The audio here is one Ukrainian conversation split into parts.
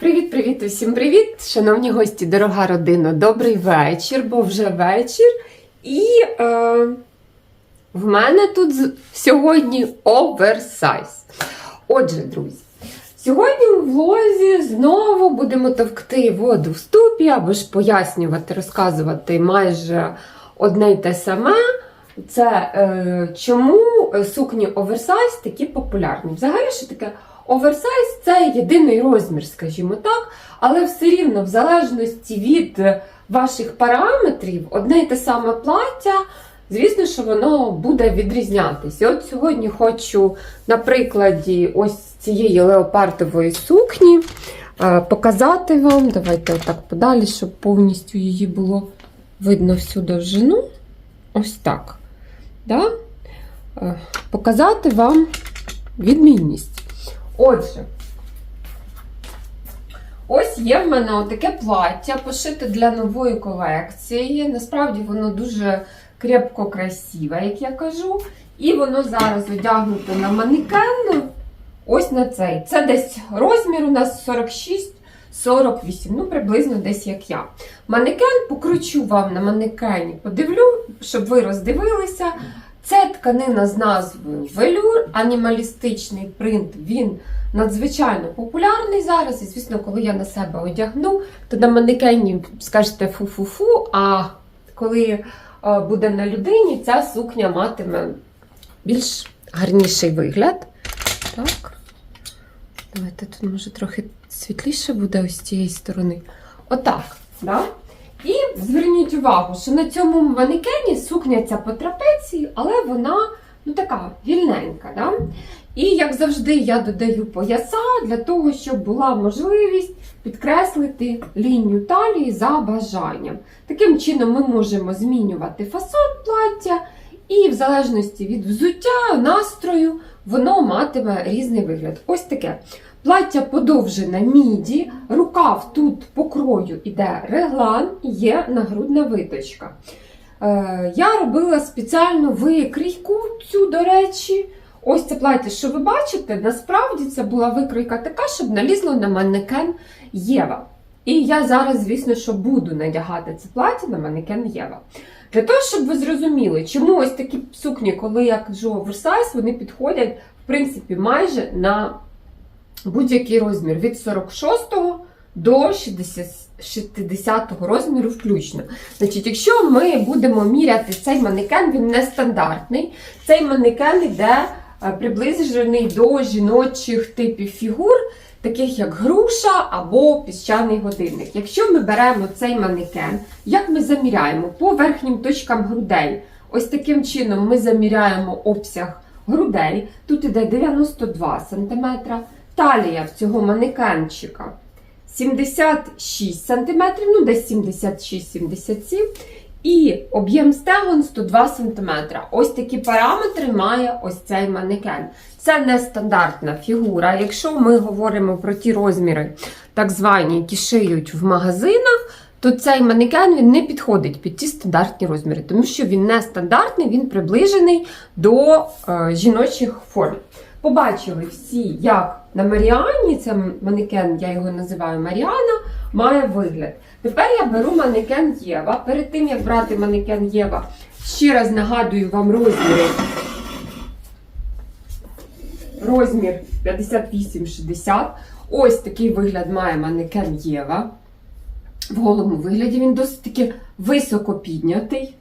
Привіт-привіт, усім привіт! Шановні гості, дорога родина, добрий вечір, бо вже вечір. І е, в мене тут сьогодні оверсайз. Отже, друзі, сьогодні у влозі знову будемо товкти воду в ступі або ж пояснювати, розказувати майже одне й те саме. Це е, чому сукні оверсайз такі популярні. Взагалі, що таке оверсайз це єдиний розмір, скажімо так, але все рівно, в залежності від е, ваших параметрів, одне й те саме плаття, звісно, що воно буде відрізнятися. І от сьогодні хочу на прикладі ось цієї леопардової сукні е, показати вам. Давайте отак подалі, щоб повністю її було видно всю довжину. Ось так. Да? Е, Показати вам відмінність. Отже, ось є в мене таке плаття, пошите для нової колекції. Насправді воно дуже крепко красиве, як я кажу. І воно зараз одягнуто на манекен. Ось на цей. Це десь розмір у нас 46. 48, ну приблизно десь як я. Манекен покручу вам на манекені, подивлю, щоб ви роздивилися. Це тканина з назвою велюр, анімалістичний принт. Він надзвичайно популярний зараз. І, звісно, коли я на себе одягну, то на манекені скажете фу-фу-фу, а коли е, буде на людині, ця сукня матиме більш гарніший вигляд. Так. Давайте тут, може, трохи світліше буде ось з цієї сторони. Отак. Да? І зверніть увагу, що на цьому манекені сукня ця по трапеції, але вона ну, така вільненька. Да? І, як завжди, я додаю пояса для того, щоб була можливість підкреслити лінію талії за бажанням. Таким чином, ми можемо змінювати фасон плаття, і в залежності від взуття, настрою, воно матиме різний вигляд. Ось таке. Плаття подовжене міді, рукав тут по крою іде реглан, є нагрудна виточка. Е, я робила спеціальну викрійку цю, до речі. Ось це плаття, що ви бачите, насправді це була викройка така, щоб налізло на манекен Єва. І я зараз, звісно, що буду надягати це плаття на манекен Єва. Для того, щоб ви зрозуміли, чому ось такі сукні, коли я кажу оверсайз, вони підходять, в принципі, майже на будь-який розмір від 46 до 60, 60 розміру включно. Значить, якщо ми будемо міряти цей манекен, він нестандартний. Цей манекен йде приближений до жіночих типів фігур, таких як груша або піщаний годинник. Якщо ми беремо цей манекен, як ми заміряємо? По верхнім точкам грудей. Ось таким чином ми заміряємо обсяг грудей. Тут іде 92 см. Талія в цього манекенчика 76 см, ну десь 76-77 І об'єм стегон 102 см. Ось такі параметри має ось цей манекен. Це нестандартна фігура. Якщо ми говоримо про ті розміри, так звані, які шиють в магазинах, то цей манекен він не підходить під ті стандартні розміри, тому що він не стандартний, він приближений до е, жіночих форм. Побачили всі, як на Маріані, це манекен, я його називаю Маріана, має вигляд. Тепер я беру манекен Єва. Перед тим, як брати манекен Єва, ще раз нагадую вам розміри. Розмір 58-60. Ось такий вигляд має манекен Єва. В голому вигляді він досить таки високо піднятий.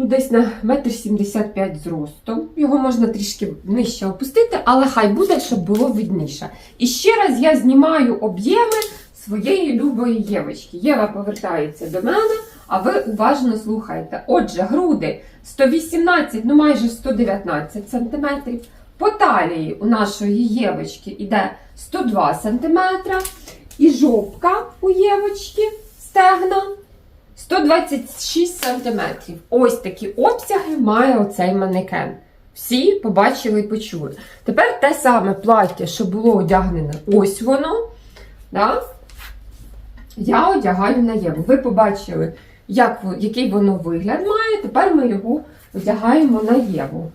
Ну, десь на 1,75 м зростом. Його можна трішки нижче опустити, але хай буде, щоб було видніше. І ще раз я знімаю об'єми своєї любої Євочки. Єва повертається до мене, а ви уважно слухайте. Отже, груди 118, ну майже 119 см. По талії у нашої Євочки йде 102 см. І жопка у Євочки стегна 126 см. Ось такі обсяги має оцей манекен. Всі побачили і почули. Тепер те саме плаття, що було одягнене, ось воно. Да? Я одягаю на Єву. Ви побачили, як, який воно вигляд має. Тепер ми його одягаємо на Єву.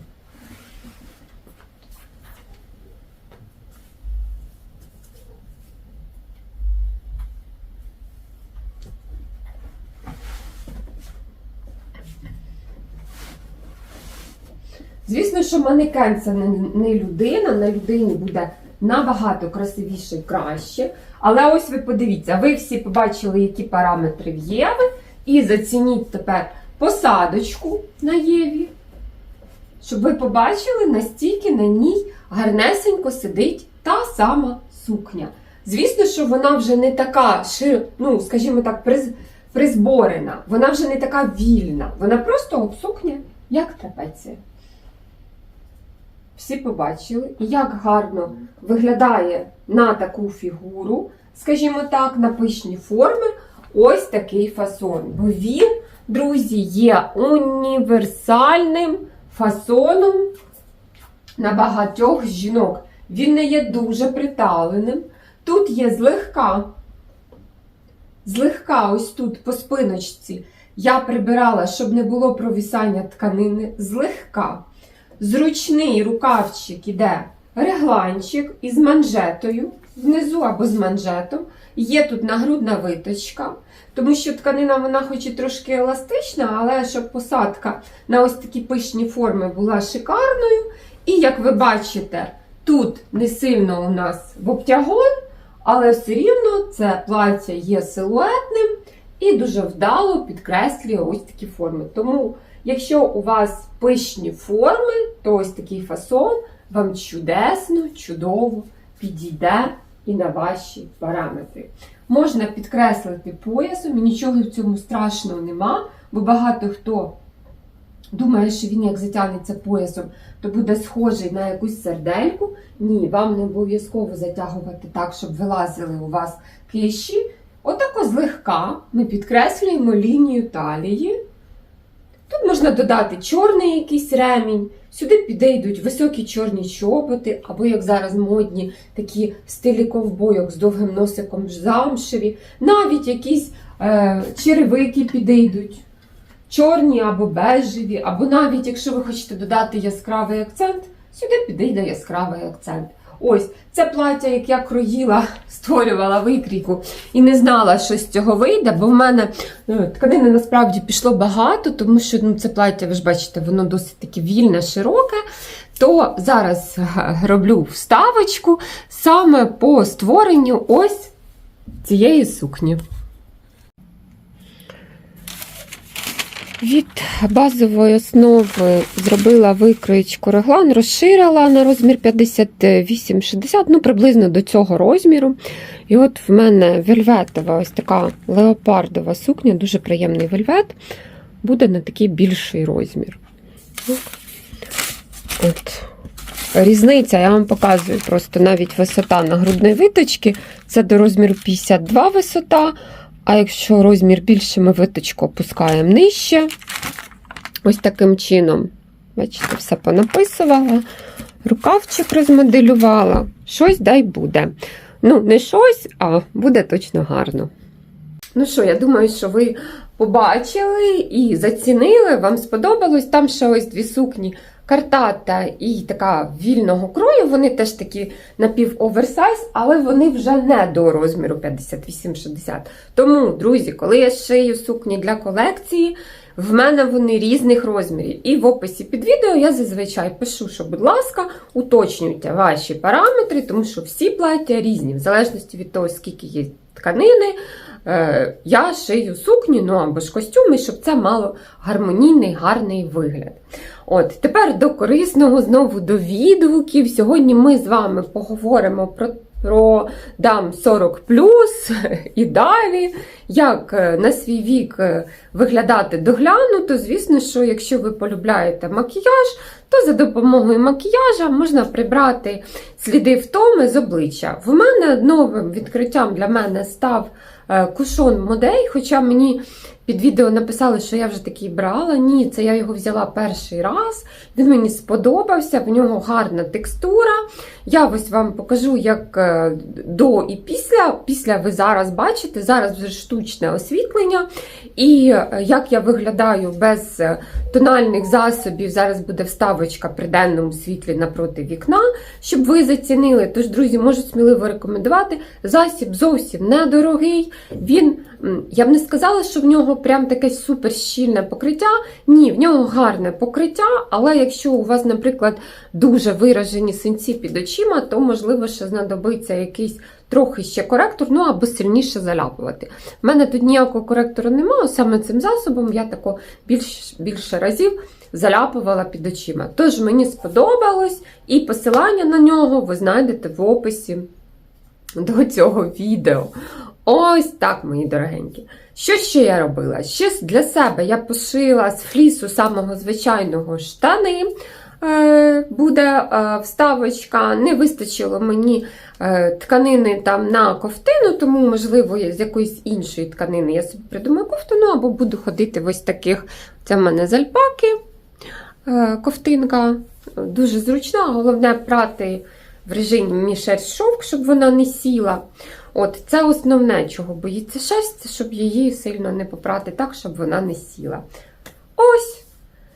Звісно, що манекен це не, людина, на людині буде набагато красивіше і краще. Але ось ви подивіться, ви всі побачили, які параметри в Єви, і зацініть тепер посадочку на Єві, щоб ви побачили, настільки на ній гарнесенько сидить та сама сукня. Звісно, що вона вже не така шир, ну, скажімо так, приз, призборена, вона вже не така вільна. Вона просто от сукня, як трапеція. Всі побачили, як гарно виглядає на таку фігуру, скажімо так, на пишні форми, ось такий фасон. Бо він, друзі, є універсальним фасоном на багатьох жінок. Він не є дуже приталеним. Тут є злегка, злегка, ось тут по спиночці, я прибирала, щоб не було провісання тканини, злегка. Зручний рукавчик іде регланчик із манжетою внизу або з манжетом. Є тут нагрудна виточка, тому що тканина вона хоч і трошки еластична, але щоб посадка на ось такі пишні форми була шикарною. І як ви бачите, тут не сильно у нас в обтягон, але все рівно це плаття є силуетним і дуже вдало підкреслює ось такі форми. Тому, якщо у вас пишні форми, то ось такий фасон вам чудесно, чудово підійде і на ваші параметри. Можна підкреслити поясом, і нічого в цьому страшного нема, бо багато хто думає, що він як затягнеться поясом, то буде схожий на якусь сердельку. Ні, вам не обов'язково затягувати так, щоб вилазили у вас киші. Отако злегка ми підкреслюємо лінію талії. Можна додати чорний якийсь ремінь. Сюди підійдуть високі чорні чоботи, або, як зараз модні, такі в стилі ковбойок з довгим носиком замшеві. Навіть якісь е, черевики підійдуть. Чорні або бежеві, або навіть, якщо ви хочете додати яскравий акцент, сюди підійде яскравий акцент. Ось це плаття, як я кроїла, створювала викрійку і не знала, що з цього вийде, бо в мене ну, тканини насправді пішло багато, тому що ну, це плаття, ви ж бачите, воно досить таке вільне, широке. То зараз роблю вставочку саме по створенню ось цієї сукні. Від базової основи зробила викроєчку реглан, розширила на розмір 58-60, ну приблизно до цього розміру. І от в мене вельветова, ось така леопардова сукня, дуже приємний вельвет, буде на такий більший розмір. От. Різниця, я вам показую просто навіть висота нагрудної виточки, це до розміру 52 висота. А якщо розмір більше, ми виточку опускаємо нижче. Ось таким чином, бачите, все понаписувала, рукавчик розмоделювала. Щось дай буде. Ну, не щось, а буде точно гарно. Ну що, я думаю, що ви побачили і зацінили, вам сподобалось. Там ще ось дві сукні картата і така вільного крою. Вони теж такі напів-оверсайз, але вони вже не до розміру 58-60. Тому, друзі, коли я шию сукні для колекції, в мене вони різних розмірів. І в описі під відео я зазвичай пишу, що, будь ласка, уточнюйте ваші параметри, тому що всі плаття різні, в залежності від того, скільки є тканини. Е, я шию сукні, ну або ж костюми, щоб це мало гармонійний, гарний вигляд. От, Тепер до корисного, знову до відгуків. Сьогодні ми з вами поговоримо про про дам 40 і далі, як е, на свій вік е, виглядати доглянуто. Звісно, що якщо ви полюбляєте макіяж, то за допомогою макіяжа можна прибрати сліди втоми з обличчя. В мене новим відкриттям для мене став кушон модей, хоча мені під відео написали, що я вже такий брала. Ні, це я його взяла перший раз. Він мені сподобався, в нього гарна текстура. Я ось вам покажу, як е, до і після. Після ви зараз бачите, зараз вже штучне освітлення. І е, як я виглядаю без тональних засобів, зараз буде вставочка при денному світлі напроти вікна, щоб ви зацінили. Тож, друзі, можу сміливо рекомендувати. Засіб зовсім недорогий. Він, я б не сказала, що в нього прям таке супер щільне покриття. Ні, в нього гарне покриття, але якщо у вас, наприклад, дуже виражені синці під очима, то можливо, що знадобиться якийсь трохи ще коректор, ну або сильніше заляпувати. У мене тут ніякого коректора немає, саме цим засобом я тако більш, більше разів заляпувала під очима. Тож мені сподобалось, і посилання на нього ви знайдете в описі до цього відео. Ось так, мої дорогенькі. Що ще я робила? Ще для себе я пошила з флісу самого звичайного штани. Е, Буде е, вставочка, не вистачило мені е, тканини там на ковтину, тому, можливо, з якоїсь іншої тканини я собі придумаю кофтину, або буду ходити в ось таких. Це в мене з альпаки ковтинка. Дуже зручна, головне прати в режимі шерсть шовк, щоб вона не сіла. От, Це основне, чого боїться шерсть, щоб її сильно не попрати так, щоб вона не сіла. Ось.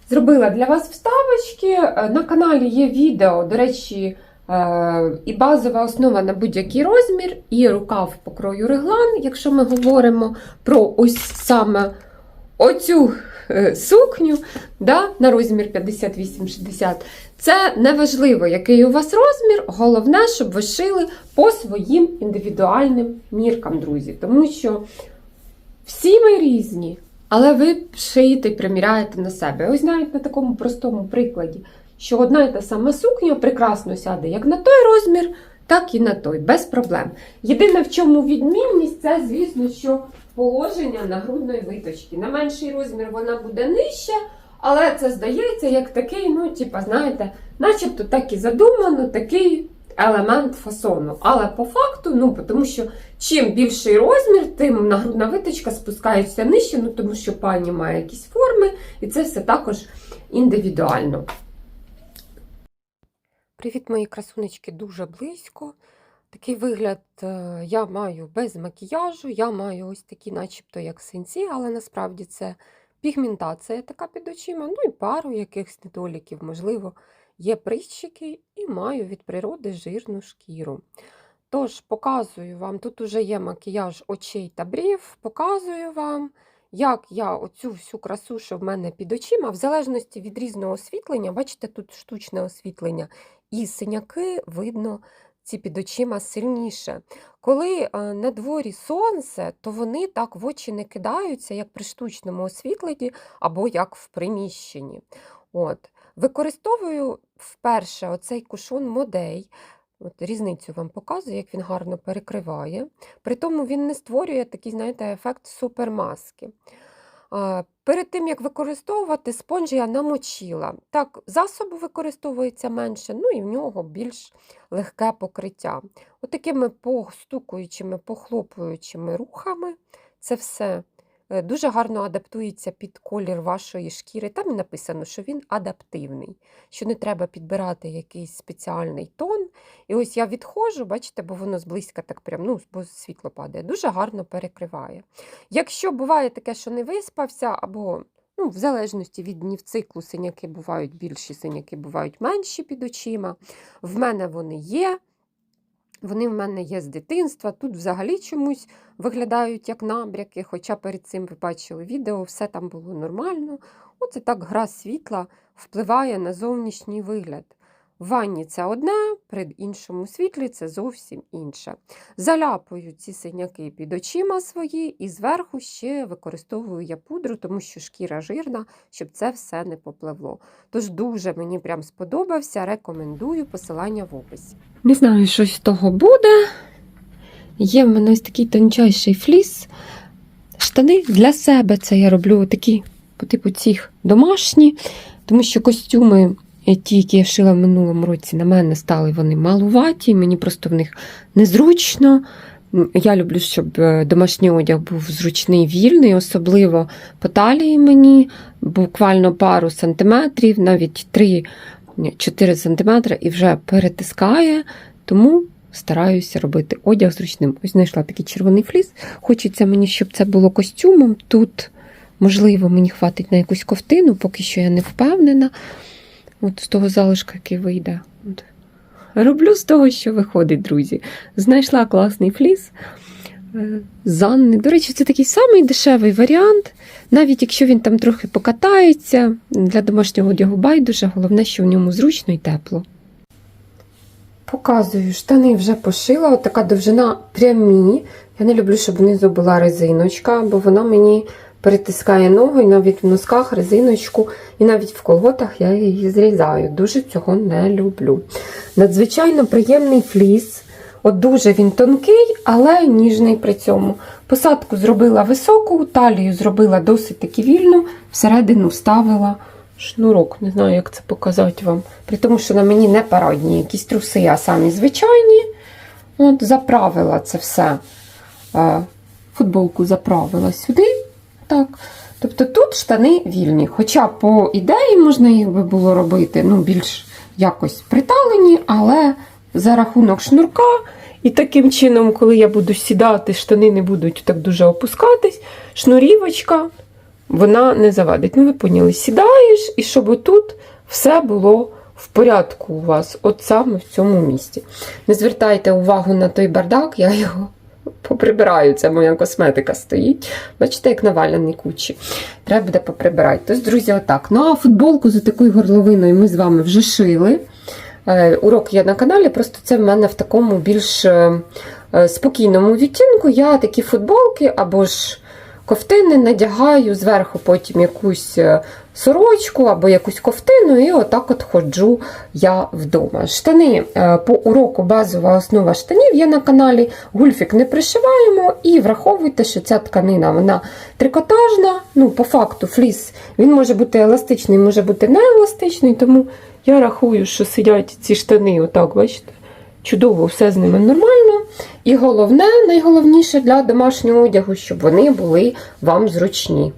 Зробила для вас вставочки. Е, На каналі є відео, до речі, е, і базова основа на будь-який розмір, і рукав по крою реглан, якщо ми говоримо про ось саме оцю сукню да, на розмір 58-60. Це не важливо, який у вас розмір, головне, щоб ви шили по своїм індивідуальним міркам, друзі. Тому що всі ми різні. Але ви шиєте і приміряєте на себе. Ось навіть на такому простому прикладі, що одна і та сама сукня прекрасно сяде як на той розмір, так і на той, без проблем. Єдине, в чому відмінність, це, звісно, що положення нагрудної виточки. На менший розмір вона буде нижча, але це здається як такий, ну, типа, знаєте, начебто так і задумано, такий елемент фасону. Але по факту, ну, тому що чим більший розмір, тим нагрудна виточка спускається нижче, ну, тому що пані має якісь форми, і це все також індивідуально. Привіт, мої красунечки, дуже близько. Такий вигляд е, я маю без макіяжу, я маю ось такі, начебто, як синці, але насправді це пігментація така під очима, ну і пару якихось недоліків, можливо, є прищики, і маю від природи жирну шкіру. Тож, показую вам, тут уже є макіяж очей та брів, показую вам, як я оцю всю красу, що в мене під очима, в залежності від різного освітлення, бачите, тут штучне освітлення, і синяки видно ці під очима сильніше. Коли е, на дворі сонце, то вони так в очі не кидаються, як при штучному освітленні або як в приміщенні. От. Використовую вперше оцей кушон модей. От Різницю вам показую, як він гарно перекриває. При тому він не створює такий, знаєте, ефект супермаски. Перед тим, як використовувати, спонж я намочила. Так, засобу використовується менше, ну і в нього більш легке покриття. Отакими постукуючими, похлопуючими рухами це все дуже гарно адаптується під колір вашої шкіри. Там написано, що він адаптивний, що не треба підбирати якийсь спеціальний тон. І ось я відходжу, бачите, бо воно зблизька так прям, ну, бо світло падає, дуже гарно перекриває. Якщо буває таке, що не виспався, або ну, в залежності від днів циклу синяки бувають більші, синяки бувають менші під очима. В мене вони є. Вони в мене є з дитинства. Тут взагалі чомусь виглядають як набряки, хоча перед цим ви бачили відео, все там було нормально. Оце так гра світла впливає на зовнішній вигляд. Ванні це одне, при іншому світлі це зовсім інше. Заляпую ці синяки під очима свої і зверху ще використовую я пудру, тому що шкіра жирна, щоб це все не попливло. Тож дуже мені прям сподобався, рекомендую посилання в описі. Не знаю, що з того буде. Є в мене ось такий тончайший фліс. Штани для себе це я роблю такі, по типу цих домашні, тому що костюми. Е, Ті, які я шила в минулому році, на мене стали вони малуваті, мені просто в них незручно. Я люблю, щоб е, домашній одяг був зручний, вільний, особливо по талії мені, буквально пару сантиметрів, навіть 3-4 сантиметри, і вже перетискає. Тому стараюся робити одяг зручним. Ось знайшла такий червоний фліс. Хочеться мені, щоб це було костюмом. Тут, можливо, мені хватить на якусь ковтину, поки що я не впевнена. От з того залишка, який вийде. От. Роблю з того, що виходить, друзі. Знайшла класний фліс. е, з Анни. До речі, це такий самий дешевий варіант. Навіть якщо він там трохи покатається, для домашнього одягу байдуже, головне, що в ньому зручно і тепло. Показую, штани вже пошила, от така довжина прямі. Я не люблю, щоб внизу була резиночка, бо вона мені перетискає ногу, і навіть в носках резиночку, і навіть в колготах я її зрізаю. Дуже цього не люблю. Надзвичайно приємний фліс. От дуже він тонкий, але ніжний при цьому. Посадку зробила високу, талію зробила досить таки вільну, всередину вставила шнурок. Не знаю, як це показати вам. При тому, що на мені не парадні, якісь труси, а самі звичайні. От, заправила це все. Е, Футболку заправила сюди. Так. Тобто тут штани вільні. Хоча по ідеї можна їх би було робити ну, більш якось приталені, але за рахунок шнурка. І таким чином, коли я буду сідати, штани не будуть так дуже опускатись, шнурівочка вона не завадить. Ну, ви поняли, сідаєш, і щоб отут все було в порядку у вас, от саме в цьому місці. Не звертайте увагу на той бардак, я його поприбираю. Це моя косметика стоїть. Бачите, як наваляний кучі. Треба буде поприбирати. Тож, друзі, отак. Ну а футболку з такою горловиною ми з вами вже шили. Е, Урок є на каналі, просто це в мене в такому більш е, е, спокійному відтінку. Я такі футболки або ж ковтини надягаю зверху потім якусь е, сорочку або якусь ковтину, і отак от ходжу я вдома. Штани е, по уроку базова основа штанів є на каналі. Гульфік не пришиваємо, і враховуйте, що ця тканина вона трикотажна. Ну, по факту, фліс він може бути еластичний, може бути нееластичний, тому я рахую, що сидять ці штани, отак, бачите, чудово, все з ними нормально. І головне, найголовніше для домашнього одягу, щоб вони були вам зручні.